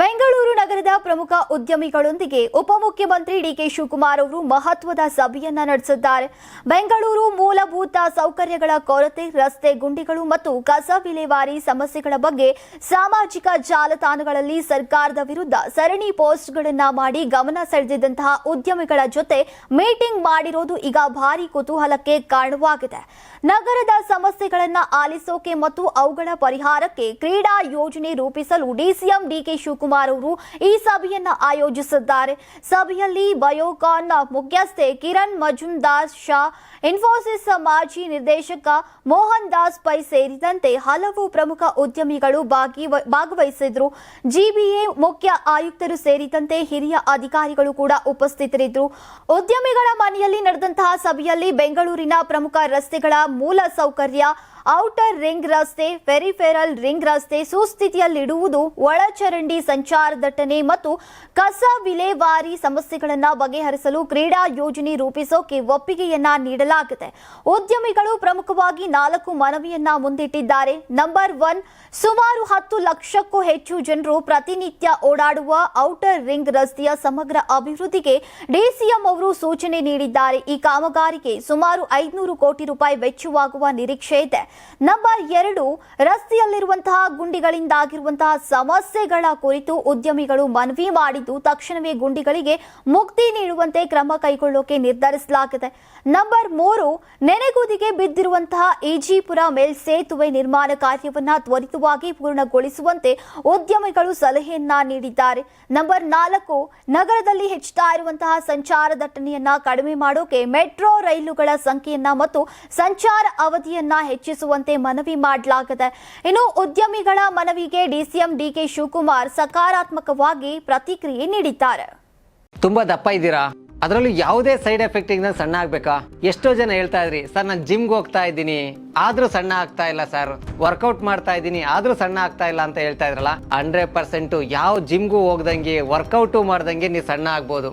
ಬೆಂಗಳೂರು ನಗರದ ಪ್ರಮುಖ ಉದ್ಯಮಿಗಳೊಂದಿಗೆ ಉಪಮುಖ್ಯಮಂತ್ರಿ ಡಿಕೆ ಶಿವಕುಮಾರ್ ಅವರು ಮಹತ್ವದ ಸಭೆಯನ್ನ ನಡೆಸಿದ್ದಾರೆ. ಬೆಂಗಳೂರು ಮೂಲಭೂತ ಸೌಕರ್ಯಗಳ ಕೊರತೆ, ರಸ್ತೆ ಗುಂಡಿಗಳು ಮತ್ತು ಕಸ ವಿಲೇವಾರಿ ಸಮಸ್ಯೆಗಳ ಬಗ್ಗೆ ಸಾಮಾಜಿಕ ಜಾಲತಾಣಗಳಲ್ಲಿ ಸರ್ಕಾರದ ವಿರುದ್ಧ ಸರಣಿ ಪೋಸ್ಟ್ಗಳನ್ನ ಮಾಡಿ ಗಮನ ಸೆಳೆದಿದ್ದಂತಹ ಉದ್ಯಮಿಗಳ ಜೊತೆ ಮೀಟಿಂಗ್ ಮಾಡಿರೋದು ಈಗ ಭಾರಿ ಕುತೂಹಲಕ್ಕೆ ಕಾರಣವಾಗಿದೆ. ನಗರದ ಸಮಸ್ಯೆಗಳನ್ನ ಆಲಿಸೋಕೆ ಮತ್ತು ಅವುಗಳ ಪರಿಹಾರಕ್ಕೆ ಕ್ರೀಡಾ ಯೋಜನೆ ರೂಪಿಸಲು ಡಿಸಿಎಂ ಡಿಕೆ ಶಿವಕುಮಾರ್ ಅವರು ಈ ಸಭೆಯನ್ನ ಆಯೋಜಿಸಿದ್ದಾರೆ. ಸಭೆಯಲ್ಲಿ ಬಯೋಕಾನ್ ಮುಖ್ಯಸ್ಥೆ ಕಿರಣ್ ಮಜುಮ್ದಾರ್ ಶಾ, ಇನ್ಫೋಸಿಸ್ ಮಾಜಿ ನಿರ್ದೇಶಕ ಮೋಹನ್ ದಾಸ್ ಪೈ ಸೇರಿದಂತೆ ಹಲವು ಪ್ರಮುಖ ಉದ್ಯಮಿಗಳು ಭಾಗಿ- ಭಾಗವಹಿಸಿದ್ರು. ಜಿಬಿಎ ಮುಖ್ಯ ಆಯುಕ್ತರು ಸೇರಿದಂತೆ ಹಿರಿಯ ಅಧಿಕಾರಿಗಳು ಕೂಡ ಉಪಸ್ಥಿತರಿದ್ದರು. ಉದ್ಯಮಿಗಳ ಮನೆಯಲ್ಲಿ ನಡೆದಂತಹ ಸಭೆಯಲ್ಲಿ ಬೆಂಗಳೂರಿನ ಪ್ರಮುಖ ರಸ್ತೆಗಳ ಮೂಲ ಸೌಕರ್ಯ ಔಟರ್ ರಿಂಗ್ ರಸ್ತೆ ಫೆರಿಫೆರಲ್ ರಿಂಗ್ ರಸ್ತೆ ಸುಸ್ಥಿತಿಯಲ್ಲಿಡುವುದು ಒಳಚರಂಡಿ ಸಂಚಾರ ದಟ್ಟಣೆ ಮತ್ತು ಕಸ ವಿಲೇವಾರಿ ಸಮಸ್ಯೆಗಳನ್ನು ಬಗೆಹರಿಸಲು ಕ್ರೀಡಾ ಯೋಜನೆ ರೂಪಿಸೋಕೆ ಒಪ್ಪಿಗೆಯನ್ನ ನೀಡಲಾಗಿದೆ. ಉದ್ಯಮಿಗಳು ಪ್ರಮುಖವಾಗಿ ನಾಲ್ಕು ಮನವಿಯನ್ನ ಮುಂದಿಟ್ಟಿದ್ದಾರೆ. ನಂಬರ್ ಒನ್, ಸುಮಾರು ಹತ್ತು ಲಕ್ಷಕ್ಕೂ ಹೆಚ್ಚು ಜನರು ಪ್ರತಿನಿತ್ಯ ಓಡಾಡುವ ಔಟರ್ ರಿಂಗ್ ರಸ್ತೆಯ ಸಮಗ್ರ ಅಭಿವೃದ್ಧಿಗೆ ಡಿಸಿಎಂ ಅವರು ಸೂಚನೆ ನೀಡಿದ್ದಾರೆ. ಈ ಕಾಮಗಾರಿಗೆ ಸುಮಾರು ಐದುನೂರು ಕೋಟಿ ರೂಪಾಯಿ ವೆಚ್ಚವಾಗುವ ನಿರೀಕ್ಷೆ ಇದೆ. ನಂಬರ್ ಎರಡು, ರಸ್ತೆಯಲ್ಲಿರುವಂತಹ ಗುಂಡಿಗಳಿಂದಾಗಿರುವಂತಹ ಸಮಸ್ಯೆಗಳ ಕುರಿತು ಉದ್ಯಮಿಗಳು ಮನವಿ ಮಾಡಿದ್ದು ತಕ್ಷಣವೇ ಗುಂಡಿಗಳಿಗೆ ಮುಕ್ತಿ ನೀಡುವಂತೆ ಕ್ರಮ ಕೈಗೊಳ್ಳೋಕೆ ನಿರ್ಧರಿಸಲಾಗಿದೆ. ನಂಬರ್ ಮೂರು, ನೆನೆಗುದಿಗೆ ಬಿದ್ದಿರುವಂತಹ ಈಜಿಪುರ ಮೇಲ್ಸೇತುವೆ ನಿರ್ಮಾಣ ಕಾರ್ಯವನ್ನ ತ್ವರಿತವಾಗಿ ಪೂರ್ಣಗೊಳಿಸುವಂತೆ ಉದ್ಯಮಿಗಳು ಸಲಹೆಯನ್ನ ನೀಡಿದ್ದಾರೆ. ನಂಬರ್ ನಾಲ್ಕು, ನಗರದಲ್ಲಿ ಹೆಚ್ಚುತ್ತಾ ಇರುವಂತಹ ಸಂಚಾರ ದಟ್ಟಣೆಯನ್ನ ಕಡಿಮೆ ಮಾಡೋಕೆ ಮೆಟ್ರೋ ರೈಲುಗಳ ಸಂಖ್ಯೆಯನ್ನ ಮತ್ತು ಸಂಚಾರ ಅವಧಿಯನ್ನ ಹೆಚ್ಚಿಸುವಂತೆ ಮನವಿ ಮಾಡಲಾಗಿದೆ. ಇನ್ನು ಉದ್ಯಮಿಗಳ ಮನವಿಗೆ ಡಿಸಿಎಂ ಡಿಕೆ ಶಿವಕುಮಾರ್ ಸಕಾರಾತ್ಮಕವಾಗಿ ಪ್ರತಿಕ್ರಿಯೆ ನೀಡಿದ್ದಾರೆ. ತುಂಬಾ ದಪ್ಪ ಇದ್ದೀರಾ? ಅದರಲ್ಲೂ ಯಾವುದೇ ಸೈಡ್ ಎಫೆಕ್ಟ್ ಇಂದ ಸಣ್ಣ ಆಗ್ಬೇಕಾ? ಎಷ್ಟೋ ಜನ ಹೇಳ್ತಾ ಇದ್ರಿ, ಸರ್, ನಾನು ಜಿಮ್ಗೆ ಹೋಗ್ತಾ ಇದ್ದೀನಿ. ಆದ್ರೂ ಸಣ್ಣ ಆಗ್ತಾ ಇಲ್ಲ, ಸರ್. ವರ್ಕೌಟ್ ಮಾಡ್ತಾ ಇದ್ದೀನಿ, ಆದ್ರೂ ಸಣ್ಣ ಆಗ್ತಾ ಇಲ್ಲ ಅಂತ ಹೇಳ್ತಾ ಇದ್ರಲ್ಲ ಹಂಡ್ರೆಡ್ ಪರ್ಸೆಂಟ್ ಯಾವ ಜಿಮ್ಗೂ ಹೋಗ್ದಂಗೆ, ವರ್ಕೌಟು ಮಾಡ್ದಂಗೆ ನೀವು ಸಣ್ಣ ಆಗ್ಬೋದು.